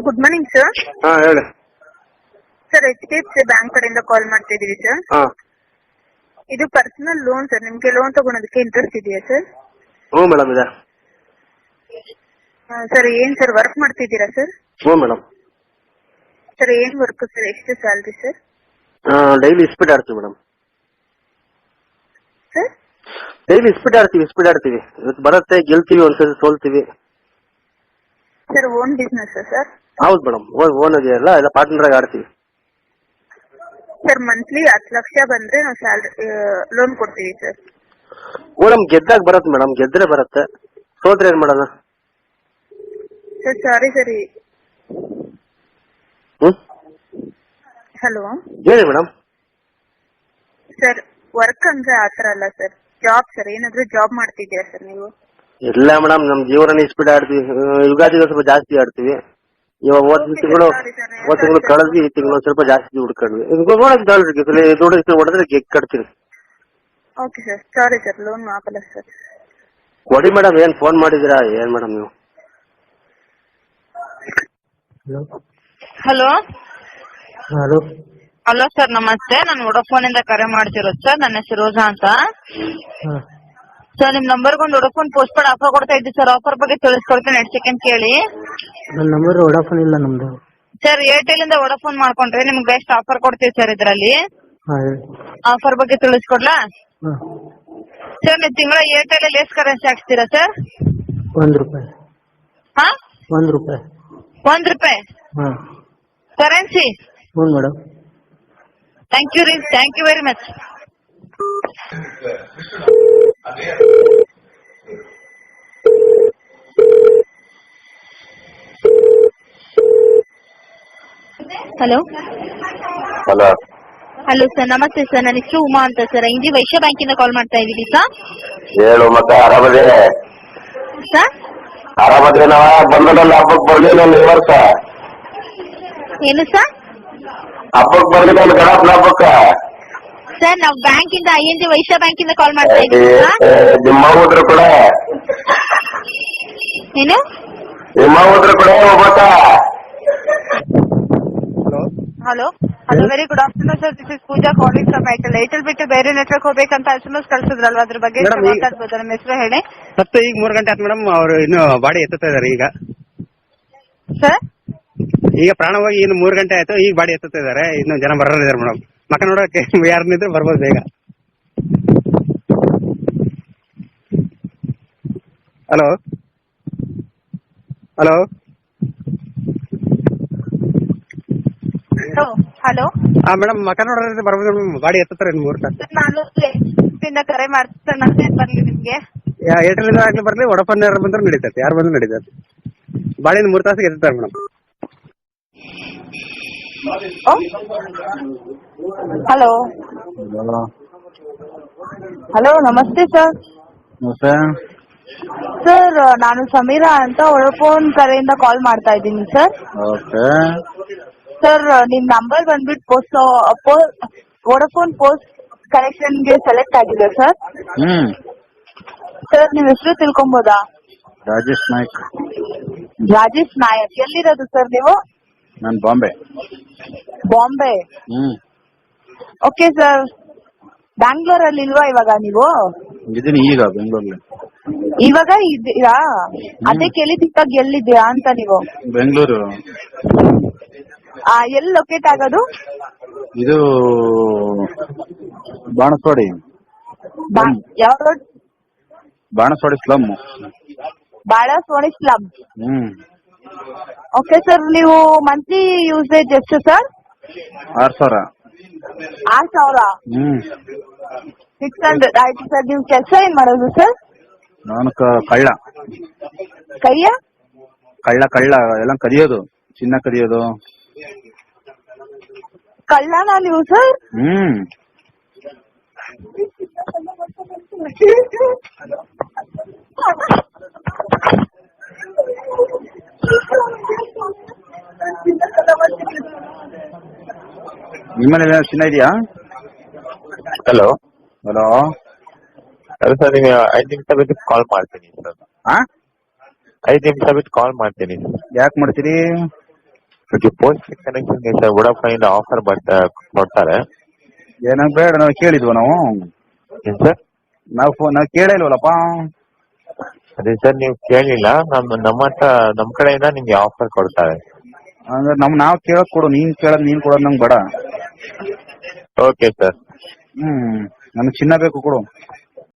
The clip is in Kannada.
ಗುಡ್ ಮಾರ್ನಿಂಗ್ ಸರ್ ಹಾ ಹೇಳಿ. Sir H D F C bank ಕಡೆಯಿಂದ ಕಾಲ್ ಮಾಡ್ತಾ ಇದೀವಿ ಸರ್ ಹಾ. ಇದು ಪರ್ಸನಲ್ ಲೋನ್ ಸರ್ ನಿಮ್ಗೆ ಲೋನ್ ತಗೊಳೋದಕ್ಕೆ ಇಂಟ್ರೆಸ್ಟ್ ಇದೆಯಾ ಸರ್ ಹ್ಞೂ ಮೇಡಮ್ ಇದೆ. ಸರ್ ಏನ್ ಸರ್ ವರ್ಕ್ ಮಾಡ್ತಿದ್ದೀರಾ ಸರ್ ಹ್ಞೂ ಮೇಡಮ್ ಸರ್ ಏನ್ ವರ್ಕ್ ಸರ್ ಎಷ್ಟು ಸ್ಯಾಲ್ರಿ ಸರ್ ಡೈಲಿ ಸ್ಪೀಡ್ ಆಡ್ತೀವಿ ಮೇಡಮ್ ಸರ್ ಡೈಲಿ ಸ್ಪೀಡ್ ಆಡ್ತೀವಿ ಸ್ಪೀಡ್ ಆಡ್ತೀವಿ. ಇವತ್ತು ಬರುತ್ತೆ ಗೆಲ್ತೀವಿ ಒಂದ್ಸರಿ ಸೋಲ್ತೀವಿ. ಸರ್ ಓನ್ ಬಿಸ್ನೆಸ್ ಸರ್ ಹೌದು ಮೇಡಮ್ ಓನ್ ಇದೆಯಲ್ಲ ಎಲ್ಲ ಪಾರ್ಟ್ನರ್ ಆಡ್ತೀವಿ. ಸರ್ ಮಂತ್ಲಿ ಹತ್ತು ಲಕ್ಷ ಬಂದ್ರೆ ನಾವು ಸ್ಯಾಲ್ರಿ ಲೋನ್ ಕೊಡ್ತೀವಿ ಸರ್ ಮೇಡಮ್ ಗೆದ್ದಾಗ ಬರತ್ತೆ ಮೇಡಮ್ ಗೆದ್ರೆ ಬರತ್ತೆ. ಸೋತ್ರೆ ಏನ್ ಮಾಡೋಣ ಸರ್ ಸಾರಿ ಸರಿ ಹ್ಮ್? ಹಲೋ ಹೇಳಿ ಮೇಡಮ್ ಸರ್ ವರ್ಕ್ ಅಂದ್ರೆ ಆತರ ಅಲ್ಲ ಸರ್ ಜಾಬ್ ಸರ್ ಏನಾದ್ರೂ ಜಾಬ್ ಮಾಡ್ತಿದ್ದೀರಾ ಸರ್ ನೀವು? ಇಲ್ಲ ಮೇಡಮ್ ನಮ್ ಜೀವನ ಸ್ಪೀಡ್ ಆಡ್ತೀವಿ. ಯುಗಾದಿ ಸ್ವಲ್ಪ ಜಾಸ್ತಿ ಆಡ್ತೀವಿ. ಇವಾಗ ಹೋದ್ ತಿಂಗಳು ಹೋದ್ ತಿಂಗಳು ಕಳೆದ್ವಿ ಈ ತಿಂಗಳು ಸ್ವಲ್ಪ ಜಾಸ್ತಿ ದುಡ್ಡು ಕಡ್ವಿ ನೋಡಕ್ ದುಡ್ಡು ಹೊಡೆದ್ರೆ ಗೆಗ್ ಕಟ್ತೀನಿ. Okay sir sorry sir loan sir ಕೊಡಿ ಮೇಡಮ್ ಏನ್ ಫೋನ್ ಮಾಡಿದಿರಾ ಏನ್ ಮೇಡಮ್ ನೀವು? ಹಲೋ ಹಲೋ ಹಲೋ ಸರ್ ನಮಸ್ತೆ. ನಾನು ವೊಡಫೋನ್ ಇಂದ ಕರೆ ಮಾಡ್ತಿರೋದು ಸರ್ ನನ್ನ ಹೆಸರು ರೋಜಾ ಅಂತ. ಸರ್ ನಿಮ್ ನಂಬರ್ಗೆ ಒಂದು ವೊಡಫೋನ್ ಪೋಸ್ಟ್ ಪೇಡ್ ಆಫರ್ ಕೊಡ್ತಾ ಇದ್ದೀವಿ ಸರ್ ಆಫರ್ ಬಗ್ಗೆ ತಿಳಿಸ್ಕೊಡ್ತೀನಿ ಎರಡು ಸೆಕೆಂಡ್ ಕೇಳಿ. ನನ್ನ ನಂಬರ್ ವಡಾಫೋನ್ ಇಲ್ಲ ನಮ್ಮದು ಸರ್ ಏರ್ಟೆಲ್ ಇಂದ ವೊಡಫೋನ್ ಮಾಡ್ಕೊಂಡ್ರೆ ನಿಮ್ಗೆ ಬೆಸ್ಟ್ ಆಫರ್ ಕೊಡ್ತೀವಿ ಸರ್ ಇದರಲ್ಲಿ. ಹಾಂ ಹೇಳಿ. ಆಫರ್ ಬಗ್ಗೆ ತಿಳಿಸ್ಕೊಡ್ಲಾ? ಹಾಂ. ಸರ್ ನೀವು ತಿಂಗಳ ಏರ್ಟೆಲ್ ಅಲ್ಲಿ ಎಷ್ಟು ಕರೆನ್ಸಿ ಹಾಕ್ಸ್ತೀರಾ ಸರ್ ಒಂದು ರೂಪಾಯಿ. ಹಾ? ಒಂದು ರೂಪಾಯಿ. ಒಂದ್ ರೂಪಾಯಿ? ಹಾಂ. ಕರೆನ್ಸಿ ಹ್ಞೂ ಮೇಡಮ್ ಥ್ಯಾಂಕ್ ಯು ರೀ. Thank you very much hello hello hello sir ನಮಸ್ತೆ ಸರ್ ನನ್ನ ಹೆಸರು ಉಮಾ ಅಂತ ಸರ್ ಇಂಡಿ ವೈಶ್ಯ ಬ್ಯಾಂಕಿಂದ ಕಾಲ್ ಮಾಡ್ತಾ ಇದ್ದೀವಿ ಸರ್ ಹೇಳು ಮತ್ತೆ ಆರಾಮದೇ? ಸರ್ ಆರಾಮದ್ರೆ ನಾವ? ಬಂದಲ್ಲ ಹಬ್ಬಕ್ ಬರ್ಲಿಲ್ಲ ಈ ವರ್ಷ. ಏನು ಸರ್ ಹಬ್ಬಕ್ ಬರ್ಲಿಲ್ಲ ಗಣಪನ ಹಬ್ಬಕ್ಕ. ಸರ್ ನಾವು ಬ್ಯಾಂಕಿಂದ ಐ ಎನ್ ಜಿ ವೈಶ್ಯ ಬ್ಯಾಂಕಿಂದ ಕಾಲ್ ಮಾಡ್ತಾ ಇದ್ದೀವಿ ಸರ್ ನಿಮ್ಮ ಹೋದ್ರ ಕೂಡ. ಏನು? ನಿಮ್ಮ ಹೋದ್ರ ಕೂಡ ಒಬ್ಬಕ್ಕ hello hello very good afternoon sir this is Pooja calling from Airtel Airtel ಬಿಟ್ಟು ಬೇರೆ ನೆಟ್ವರ್ಕ್ ಹೋಗ್ಬೇಕಂತ ಎಸ್ ಎಂ ಎಸ್ ಕಳ್ಸಿದ್ರಲ್ವಾ? ಅದ್ರ ಬಗ್ಗೆ Madam, ಮಾತಾಡ್ಬೋದು ನಮ್ಮ ಹೆಸರು ಹೇಳಿ. ಸತ್ತು ಈಗ ಮೂರು ಗಂಟೆ ಆಯ್ತು ಮೇಡಮ್ ಅವ್ರು ಇನ್ನು ಬಾಡಿ ಎತ್ತುತ್ತಾ ಇದಾರೆ ಈಗ? ಸರ್ ಈಗ ಪ್ರಾಣ ಹೋಗಿ ಇನ್ನು ಮೂರು ಗಂಟೆ ಆಯ್ತು ಈಗ ಬಾಡಿ ಎತ್ತುತ್ತಾ ಇದಾರೆ ಇನ್ನು ಜನ ಬರೋರಿದ್ದಾರೆ ಮೇಡಮ್ ಮಕ್ಕ ನೋಡೋಕೆ ಯಾರನ್ನಿದ್ರು ಬರ್ಬೋದು ಬೇಗ. ಹಲೋ ಹಲೋ ಹಲೋ ಹಾ ಮೇಡಮ್ ಮಕ ನೋಡ್ರಿ ಬರ್ಬೋದು ಮೇಡಮ್ ಎತ್ತುತ್ತಾರೆ ಇನ್ನು ಮೂರು ತಾಸು ನಾನು ಇಂದ ಕರೆ ಮಾಡ್ತೇನೆ ನಮಸ್ತೆ ಬರ್ಲಿ ನಿಮ್ಗೆ. ಏರ್ಟೆಲ್ ಇಂದ ಆಗ್ಲಿ ಬರ್ಲಿ ವಡಫೋನ್ ಯಾರು ಬಂದ್ರೆ ನಡೀತೈತೆ ಯಾರು ಬಂದ್ರೆ ನಡೀತೈತೆ. ಬಾಡಿ ಮೂರು ತಾಸಿಗೆ ಎತ್ತಾರೆ ಮೇಡಮ್. ಹಲೋ. ಹಲೋ ನಮಸ್ತೆ ಸರ್. ಸರ್ ನಾನು ಸಮೀರಾ ಅಂತ ಒಳಫೋನ್ ಕರೆಯಿಂದ ಕಾಲ್ ಮಾಡ್ತಾ ಇದ್ದೀನಿ ಸರ್. ಓಕೆ. ಸರ್ ನಿಮ್ ನಂಬರ್ ಬಂದ್ಬಿಟ್ಟು ಪೋಸ್ಟ್ ವೋಡಫೋನ್ ಪೋಸ್ಟ್ ಕನೆಕ್ಷನ್ಗೆ ಸೆಲೆಕ್ಟ್ ಆಗಿದೆ ಸರ್ ಹ್ಮ್. ಸರ್ ನಿಮ್ ಹೆಸರು ತಿಳ್ಕೊಬೋದಾ? ರಾಜೇಶ್ ನಾಯಕ್. ರಾಜೇಶ್ ನಾಯಕ್. ಎಲ್ಲಿರೋದು ಸರ್ ನೀವು? ನಾನು ಬಾಂಬೆ. ಬಾಂಬೆ. ಹ್ಮ್. ಓಕೆ ಸರ್ ಬ್ಯಾಂಗ್ಳೂರಲ್ಲಿ ಇಲ್ವಾ ಇವಾಗ ನೀವು? ಇದೀನಿ ಈಗ ಬೆಂಗಳೂರಲ್ಲಿ. ಇವಾಗ ಇದ್ದೀರಾ? ಅದೇ ಕೇಳಿದ್ದಕ್ಕಾಗಿ ಎಲ್ಲಿದ್ದೀರಾ ಅಂತ ನೀವು. ಬೆಂಗಳೂರು. ಎಲ್ಲಿ ಲೊಕೇಟ್ ಆಗೋದು? ಇದು ಬಾಣಸ್ವಾಡಿ. ಬಾ- ಯಾವ ರೋಡ್? ಬಾಣಸ್ವಾಡಿ ಸ್ಲಮ್. ಬಾಳ ಸೋಣಿ ಸ್ಲಮ್. ಹ್ಮ್. ಓಕೆ ಸರ್ ನೀವು ಮಂತ್ಲಿ ಯೂಸೇಜ್ ಎಷ್ಟು ಸರ್ ಆರ್ ಸಾವಿರ. ಆರ್ ಸಾವಿರ? ಹ್ಮ್. ಸಿಕ್ಸ್ ಹಂಡ್ರೆಡ್ ಆಯ್ತು ಸರ್ ನೀವು ಕೆಲಸ ಏನ್ ಮಾಡೋದು ಸರ್ ನಾನು ಕ- ಕಳ್ಳ. ಕೈಯ ಕಳ್ಳ ಕಳ್ಳ. ಎಲ್ಲ ಕದಿಯೋದು. ಚಿನ್ನ ಕದಿಯೋದು. ಕಳ್ಳನ ನೀವು ಸರ್ ಹ್ಮ್ ನಿಮ್ಮಲ್ಲಿ ಏನಾದ್ರು ಚಿನ್ನ ಇದೆಯಾ ಹಲೋ ಹಲೋ ಅದೇ ಸರ್ ನಿಮಗೆ ಐದು ನಿಮಿಷ ಬಿಟ್ಟು ಕಾಲ್ ಮಾಡ್ತೀನಿ ಸರ್ ಹಾ ಐದು ನಿಮಿಷ ಬಿಟ್ಟು ಕಾಲ್ ಮಾಡ್ತೀನಿ ಯಾಕೆ ಮಾಡ್ತೀರಿ ಓಕೆ ಪೋಸ್ಟ್ ಕನೆಕ್ಷನ್ಗೆ ಸರ್ ವೋಡಾಫೋನ್ ಆಫರ್ ಬರ್ತಾ ಕೊಡ್ತಾರೆ ಏನಂಗ್ ಬೇಡ ನಾವು ಕೇಳಿದ್ವು ನಾವು ಏನ್ ಸರ್ ನಾವು ಫೋನ್ ನಾವು ಕೇಳೇ ಇಲ್ವಲ್ಲಪ್ಪ ಅದೇ ಸರ್ ನೀವು ಕೇಳಿಲ್ಲ ನಮ್ಮ ನಮ್ಮ ಹತ್ರ ನಮ್ಮ ಕಡೆಯಿಂದ ನಿಮ್ಗೆ ಆಫರ್ ಕೊಡ್ತಾರೆ ಅಂದ್ರೆ ನಮ್ ನಾವ್ ಕೇಳೋದ್ ಕೊಡು ನೀನ್ ಕೇಳೋದ್ ನೀನ್ ಕೊಡೋದ್ ನಂಗೆ ಬೇಡ ಓಕೆ ಸರ್ ಹ್ಮ್ ನನಗೆ ಚಿನ್ನ ಬೇಕು ಕೊಡು